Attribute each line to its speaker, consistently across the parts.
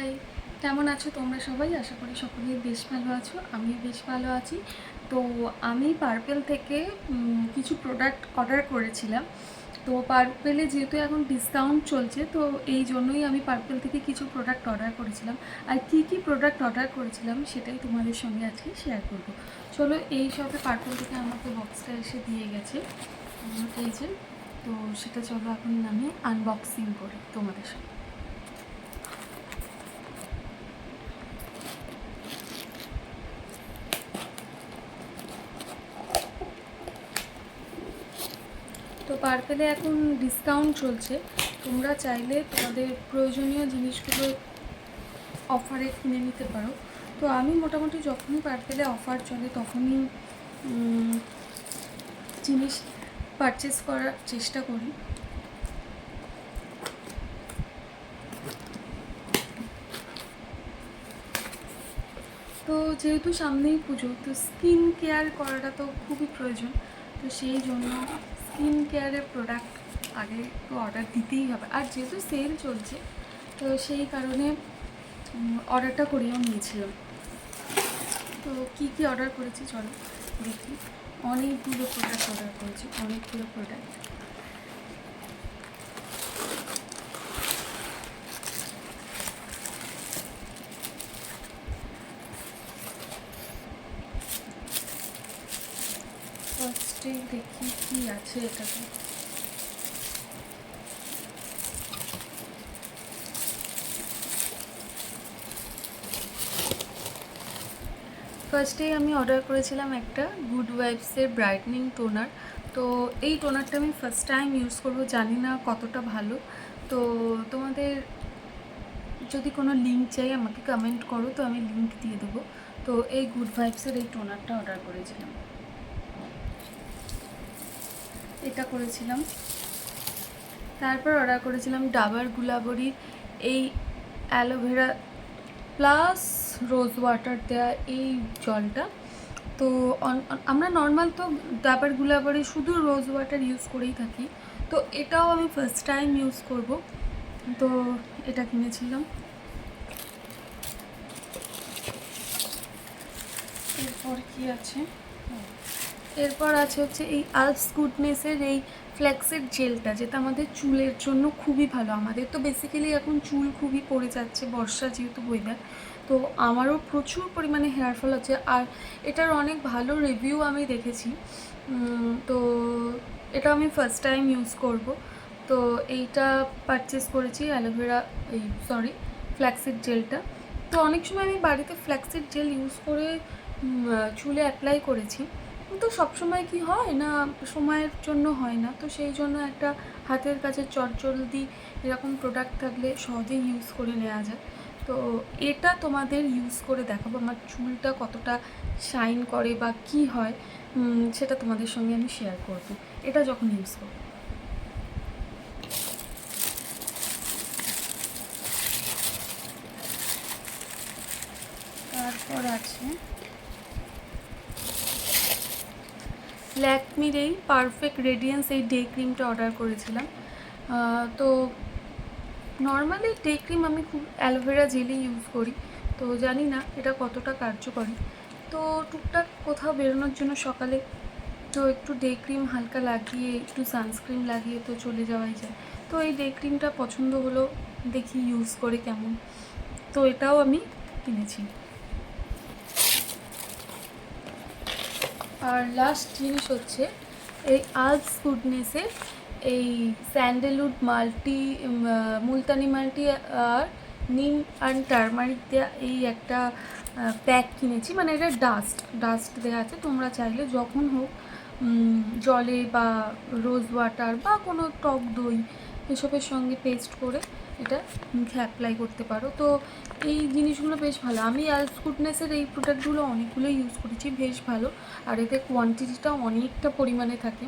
Speaker 1: High কেমন আছো? তোমরা সবাই? আশা করি সকলেই বেশ ভালো আছো। আমি বেশ ভালো আছি। তো আমি পার্পেল থেকে কিছু প্রোডাক্ট অর্ডার করেছিলাম। তো পার্পেলে যেহেতু এখন ডিসকাউন্ট চলছে, তো এই জন্যই আমি পার্পেল থেকে কিছু প্রোডাক্ট অর্ডার করেছিলাম। আর কি কি প্রোডাক্ট অর্ডার করেছিলাম, সেটাই তোমাদের সঙ্গে আজকে শেয়ার করব। চলো, এই সবে পার্পেল থেকে আমাকে বক্সটা এসে দিয়ে গেছে। এই যে, তো সেটা চলো এখন আমি আনবক্সিং করি তোমাদের সঙ্গে। তো পার্পেলে এখন ডিসকাউন্ট চলছে। তোমরা চাইলে তোমাদের প্রয়োজনীয় জিনিসগুলো অফারে কিনে নিতে পারো। তো আমি মোটামুটি যখনই পার্পেলে অফার চলে, তখনই জিনিস পারচেস করার চেষ্টা করি। তো যেহেতু সামনেই পুজো, তো স্কিন কেয়ার করাটা তো খুবই প্রয়োজন। তো সেই জন্য স্কিন কেয়ারের প্রোডাক্ট আগে তো অর্ডার দিতেই হবে। আর যেহেতু সেল চলছে, তো সেই কারণে অর্ডারটা করেও নিয়েছিলাম। তো কি কি অর্ডার করেছি চলো দেখি। অনেকগুলো প্রোডাক্ট অর্ডার করেছি, অনেকগুলো প্রোডাক্ট ফার্স্টে দেখি কি আছে এটাতে। ফার্স্টেই আমি অর্ডার করেছিলাম একটা গুড ওয়াইবসের ব্রাইটনিং টোনার তো এই টোনারটা আমি ফার্স্ট টাইম ইউজ করব, জানি না কতটা ভালো। তো তোমাদের যদি কোনো লিঙ্ক চাই, আমাকে কমেন্ট করো, তো আমি লিঙ্ক দিয়ে দেবো। তো এই গুড ভাইবসের এই টোনারটা অর্ডার করেছিলাম। এটা করেছিলাম। তারপর অর্ডার করেছিলাম ডাবার গুলাবরির এই অ্যালোভেরা প্লাস রোজ ওয়াটার দেওয়া এই জলটা। তো আমরা নর্মাল তো ডাবার গুলাবরি শুধু রোজ ওয়াটার ইউজ করেই থাকি। তো এটাও আমি ফার্স্ট টাইম ইউজ করব। তো এটা কিনেছিলাম। এরপর কি আছে? এরপর আছে হচ্ছে এই আলস গুডনেসের এই ফ্ল্যাক্সের জেলটা, যেটা আমাদের চুলের জন্য খুবই ভালো। আমাদের তো বেসিক্যালি এখন চুল খুবই পড়ে যাচ্ছে, বর্ষা যেহেতু ওয়েদার তো আমারও প্রচুর পরিমাণে হেয়ার ফল আছে। আর এটার অনেক ভালো রিভিউ আমি দেখেছি। তো এটা আমি ফার্স্ট টাইম ইউজ করব। তো এইটা পারচেস করেছি অ্যালোভেরা এই সরি ফ্ল্যাক্সিড জেলটা। তো অনেক সময় আমি বাড়িতে ফ্ল্যাক্সিড জেল ইউজ করে চুলে অ্যাপ্লাই করেছি। সবসময় কি হয় না সময়ের জন্য হয় না? তো সেই জন্য একটা হাতের কাছে চটজলদি এরকম প্রোডাক্ট থাকলে সহজেই ইউজ করে নেওয়া যায়। তো এটা তোমাদের ইউজ করে দেখাবো, আমার চুলটা কতটা শাইন করে বা কি হয় সেটা তোমাদের সঙ্গে আমি শেয়ার করব। এটা যখন ইউজ করব তারপর আছে ল্যাকমির এই পারফেক্ট রেডিয়েন্স এই ডে ক্রিমটা অর্ডার করেছিলাম। তো নর্মালি ডে ক্রিম আমি খুব অ্যালোভেরা জেলি ইউজ করি। তো জানি না এটা কতটা কার্যকরী। তো টুকটাক কোথাও বেরোনোর জন্য সকালে তো একটু ডে ক্রিম হালকা লাগিয়ে, একটু সানস্ক্রিন লাগিয়ে তো চলে যাওয়াই যায়। তো এই ডে ক্রিমটা পছন্দ হলো, দেখি ইউজ করে কেমন। তো এটাও আমি কিনেছি। আর লাস্ট জিনিস হচ্ছে, এই আলস গুডনেসের এই স্যান্ডেলউড মাল্টি মুলতানি মাল্টি আর নিম অ্যান্ড টার্মারিক দেওয়া এই একটা প্যাক কিনেছি। মানে এটা ডাস্ট ডাস্ট দেওয়া আছে। তোমরা চাইলে যখন হোক জলে বা রোজ ওয়াটার বা কোনো টক দই এসবের সঙ্গে পেস্ট করে এটা মুখে অ্যাপ্লাই করতে পারো। তো এই জিনিসগুলো বেশ ভালো। আমি অ্যালস গুডনেসের এই প্রোডাক্টগুলো অনেকগুলো ইউজ করেছি, বেশ ভালো। আর এতে কোয়ান্টিটিটা অনেকটা পরিমাণে থাকে।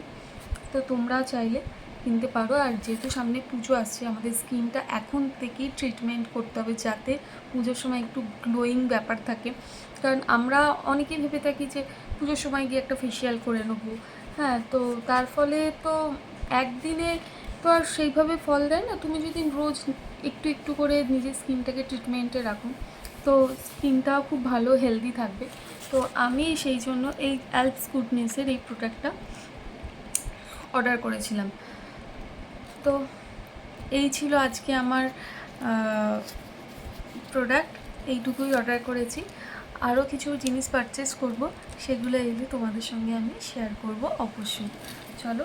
Speaker 1: তো তোমরা চাইলে কিনতে পারো। আর যেহেতু সামনে পুজো আসছে, আমাদের স্কিনটা এখন থেকেই ট্রিটমেন্ট করতে হবে যাতে পুজোর সময় একটু গ্লোয়িং ব্যাপার থাকে। কারণ আমরা অনেকেই ভেবে থাকি যে পুজোর সময় গিয়ে একটা ফেসিয়াল করে নেব। হ্যাঁ তো তার ফলে তো একদিনে তো আর সেইভাবে ফল দেয় না। তুমি যদি রোজ একটু একটু করে নিজের স্কিনটাকে ট্রিটমেন্টে রাখুন তো স্কিনটাও খুব ভালো হেলদি থাকবে। তো আমি সেই জন্য এই অ্যালপস গুডনেসের এই প্রোডাক্টটা অর্ডার করেছিলাম। তো এই ছিল আজকে আমার প্রোডাক্ট এইটুকুই অর্ডার করেছি। আরও কিছু জিনিস পারচেস করব, সেগুলো এলে তোমাদের সঙ্গে আমি শেয়ার করব অবশ্যই। চলো